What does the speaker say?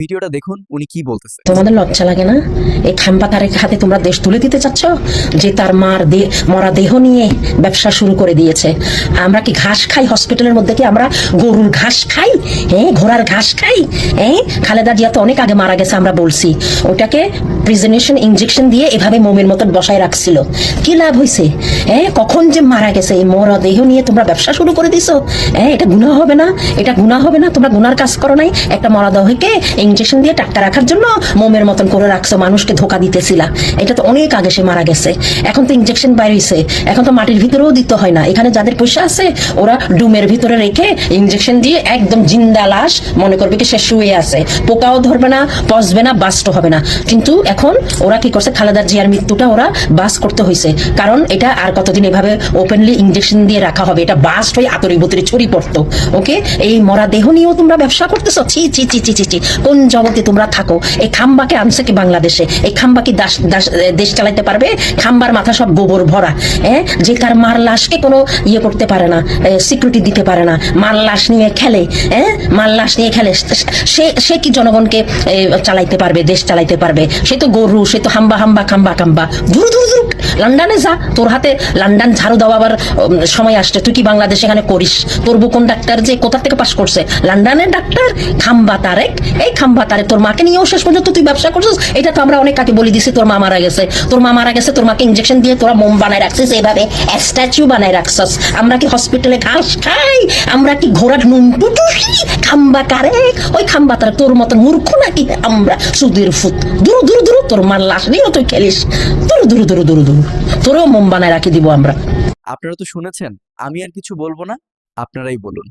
ভিডিওটা দেখুন, উনি কি বলতেছে। তোমাদের লজ্জা লাগে না? এই খাম্পা তারেক হাতে তোমরা দেশ তুলে দিতে চাচ্ছ? যে তার মার মরা দেহ নিয়ে ব্যবসা শুরু করে দিয়েছে। আমরা কি ঘাস খাই? হসপিটালের মধ্যে কি আমরা গরুর ঘাস খাই? হ্যাঁ ঘোড়ার ঘাস খাই? হ্যাঁ খালেদা জিয়া তো অনেক আগে মারা গেছে, আমরা বলছি। ওটাকে প্রিজেনেশন ইনজেকশন দিয়ে এভাবে মোমের মতন বসায় রাখছিল। কি লাভ হয়েছে হ্যাঁ কখন যে মারা গেছে? এই মরা দেহ নিয়ে তোমরা ব্যবসা শুরু করে দিছো? হ্যাঁ এটা গুনাহ হবে না? এটা গুনাহ হবে না? তোমরা গুনার কাজ করো নাই? একটা মরা দেহকে ইনজেকশন দিয়ে টাটকা রাখার জন্য মোমের মতন করে রাখছো, মানুষকে ধোকা দিতেছিলা। এটা তো অনেক আগে সে মারা গেছে। এখন তো ইনজেকশন বাইরেছে। এখন তো মাটির ভিতরেও দিতে হয় না। এখানে যাদের পয়সা আছে, ওরা ডুমের ভিতরে রেখে ইনজেকশন দিয়ে একদম জিন্দা লাশ মনে করবে কি সে শুয়ে আছে। পোকাও ধরবে না, পচবে না, বাস্ট হবে না। কিন্তু এখন ওরা কি করছে, খালেদার জিয়ার মৃত্যুটা ওরা বাস করতে হয়েছে কারণ এটা আর কতদিন এভাবে ওপেনলি ইনজেকশন দিয়ে রাখা হবে? এটা বাস্ট হয়ে আতরি বুতরি ছড়ি পড়তো। ওকে? এই মরা দেহ নিয়েও তোমরা ব্যবসা করতেছো? ছি ছি ছি ছি ছি। কোন জগতে তোমরা থাকো? এই খাম্বাকে আনছে কি বাংলাদেশে? এই খাম্বা কি দাস- দেশ চালাইতে পারবে? খাম্বার মাথা সব গোবর ভরা হ্যাঁ যে তার মার লাশকে কোনো ইয়ে করতে পারে না সিকিউরিটি দিতে পারে না, মার লাশ নিয়ে খেলে হ্যাঁ মার লাশ নিয়ে খেলে, সে সে কি জনগণকে চালাইতে পারবে, দেশ চালাইতে পারবে? সে তো গরু, সে তো হাম্বা হাম্বা খাম্বা খাম্বা। দূর দূর দূর লন্ডনে যা, তোর হাতে লন্ডন ঝাড়ু দেওয়াবার সময় আসছে। তুই কি বাংলাদেশ এখানে করিস? তোর বুকুন ডাক্তার যে কোথা থেকে পাশ করছে? লন্ডনের ডাক্তার? খাম্বা তারেক। এই খাম্বা তারেক, তোর মাকে নিয়েও শেষ পর্যন্ত তুই ব্যবসা করছিস? এটা তো আমরা অনেক আগে বলে দিছি, তোর মা মারা গেছে। তোর মা মারা গেছে, তোর মাকে ইনজেকশন দিয়ে তোরা মোম বানায় রাখছিস এইভাবে স্ট্যাচু বানায় রাখছিস। আমরা কি হসপিটালে ঘাস খাই? আমরা কি ঘোড়ার নুন টুটুসি? খাম্বা কারেক ওই খাম্বা তারেক তোর মতন মূর্খ নাকি? আমরা সুদের ফুট দূর দূর দূর। তোর মার লাশ নিয়েও তুই খেলিস। দূর দূর দূর দূর দূর তোরও মোম বানায় রাখি দিব আমরা। আপনারা তো শুনেছেন, আমি আর কিছু বলব না, আপনারাই বলুন।